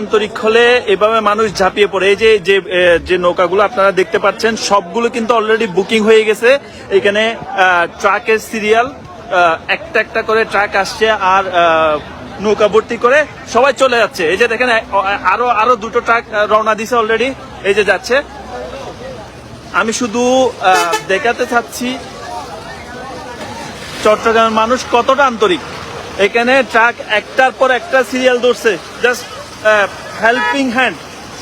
আন্তরিক হলে এভাবে মানুষ ঝাঁপিয়ে পড়ে। এই যে যে যে নৌকাগুলো আপনারা দেখতে পাচ্ছেন, সবগুলো কিন্তু অলরেডি বুকিং হয়ে গেছে। এখানে ট্রাকের সিরিয়াল একটা একটা করে ট্রাক আসছে আর নৌকা ভর্তি করে সবাই চলে যাচ্ছে। এই যে দেখেন আরও আরও দুটো ট্রাক রওনা দিছে অলরেডি এই যে যাচ্ছে। আমি শুধু দেখাতে চাচ্ছি, চট্টগ্রামের মানুষ কতটা আন্তরিক। এখানে ট্রাক একটার পর একটা সিরিয়াল ধরছে। জাস্ট হেল্পিং হ্যান্ড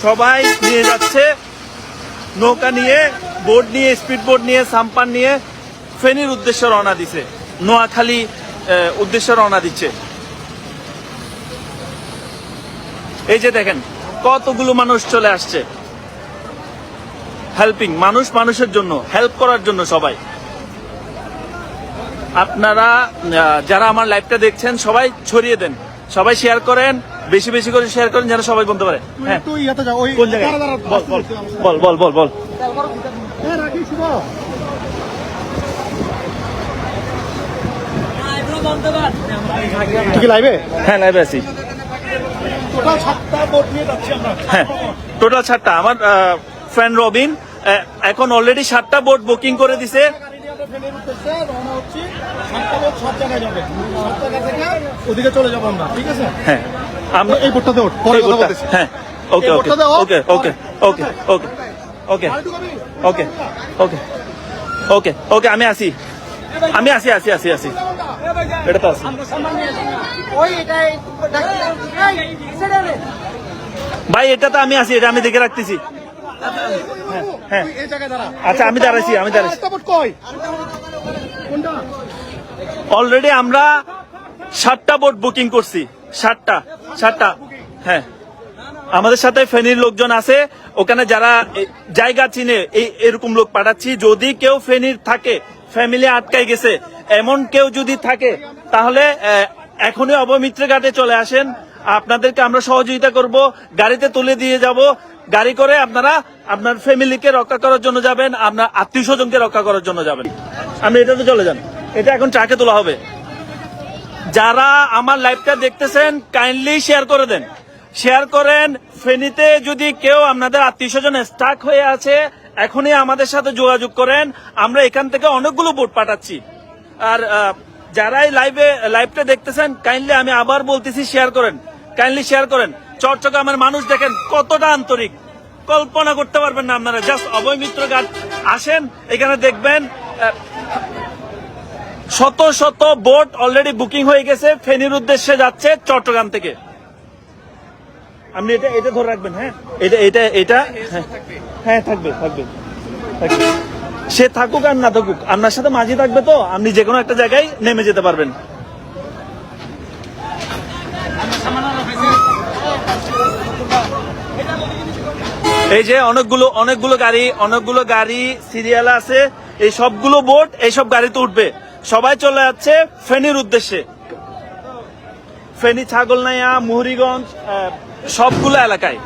সবাই নিয়ে যাচ্ছে। নৌকা নিয়ে বোট নিয়ে স্পিড বোট নিয়ে সাম্পান নিয়ে ফেনীর উদ্দেশ্যে রওনা দিছে। নোয়াখালী উদ্দেশ্যে রওনা দিচ্ছে। এই যে দেখেন, কতগুলো মানুষ চলে আসছে। হেল্পিং মানুষ মানুষের জন্য হেল্প করার জন্য সবাই। আপনারা যারা আমার লাইভটা দেখছেন, সবাই ছড়িয়ে দেন। সবাই শেয়ার করেন। বেশি বেশি করে শেয়ার করেন যেন সবাই বলতে পারে। হ্যাঁ। কোন জায়গায়? বল বল বল বল হ্যাঁ লাইভে হ্যাঁ লাইভে আছি। টোটাল হ্যাঁ টোটাল সাতটা। আমার ফ্রেন্ড রবিন এখন অলরেডি সাতটা বোট বুকিং করে দিছে। ওদিকে চলে যাব আমরা ঠিক আছে? হ্যাঁ। আমরা এই বোটটাতে ওঠ পরে কথা বলতেছি। হ্যাঁ ওকে ওকে ওকে ওকে ওকে ওকে ওকে ওকে ওকে ওকে ওকে আমি আসি আমি আসি আসি আসি আসি। এটা তো আসি। ভাই এটা তো আমি আসি এটা আমি দেখে রাখতেছি। হ্যাঁ। দাঁড়া আচ্ছা, আমি দাঁড়াইছি, আমি দাঁড়াইছি। অলরেডি আমরা সাতটা বোট বুকিং করছি। সাতটা সাতটা। হ্যাঁ। আমাদের সাথে ফেনীর লোকজন আছে। ওখানে যারা জায়গা চিনে, এই, এরকম লোক পাঠাচ্ছি। যদি কেউ ফেনীর থাকে, ফ্যামিলি আটকাই গেছে, এমন কেউ যদি থাকে, তাহলে এখনই অবমিত্র ঘাটে চলে আসেন। আপনাদেরকে আমরা সহযোগিতা করব, গাড়িতে তুলে দিয়ে যাব। গাড়ি করে আপনারা আপনার ফ্যামিলিকে রক্ষা করার জন্য যাবেন, আপনার আত্মীয় স্বজনকে রক্ষা করার জন্য যাবেন। আপনি এটাতে চলে যান। এটা এখন ট্রাকে তোলা হবে। যারা আমার লাইভটা দেখতেছেন কাইন্ডলি শেয়ার করে দেন। শেয়ার করেন, ফেনীতে যদি কেউ আপনাদের আত্মীয় স্বজন স্টাক হয়ে আছে, এখনই আমাদের সাথে যোগাযোগ করেন। আমরা এখান থেকে অনেকগুলো বোট পাঠাচ্ছি। আর যারাই লাইভে লাইভটা দেখতেছেন কাইন্ডলি আমি আবার বলতেছি শেয়ার করেন। কাইন্ডলি শেয়ার করেন। চট্টগ্রামের মানুষ দেখেন কতটা আন্তরিক। কল্পনা করতে পারবেন না আপনারা। জাস্ট অভয় মিত্র ঘাট আসেন, এখানে দেখবেন শত শত বোট অলরেডি বুকিং হয়ে গেছে। ফেনীর উদ্দেশ্যে যাচ্ছে চট্টগ্রাম থেকে। আপনি এটা এটা ধরে রাখবেন হ্যাঁ? এটা এটা এটা হ্যাঁ। হ্যাঁ থাকবে থাকবে। থাকবে। সে থাকুক আর না থাকুক, আপনার সাথে মাঝি থাকবে তো, আপনি যে কোনো একটা জায়গায় নেমে যেতে পারবেন। এই যে অনেকগুলো অনেকগুলো গাড়ি অনেকগুলো গাড়ি সিরিয়াল আছে, এই সবগুলো বোট এইসব গাড়িতে উঠবে। সবাই চলে যাচ্ছে ফেনীর উদ্দেশ্যে। ফেনী ছাগলনাইয়া মুহুরিগঞ্জ সবগুলো এলাকায়।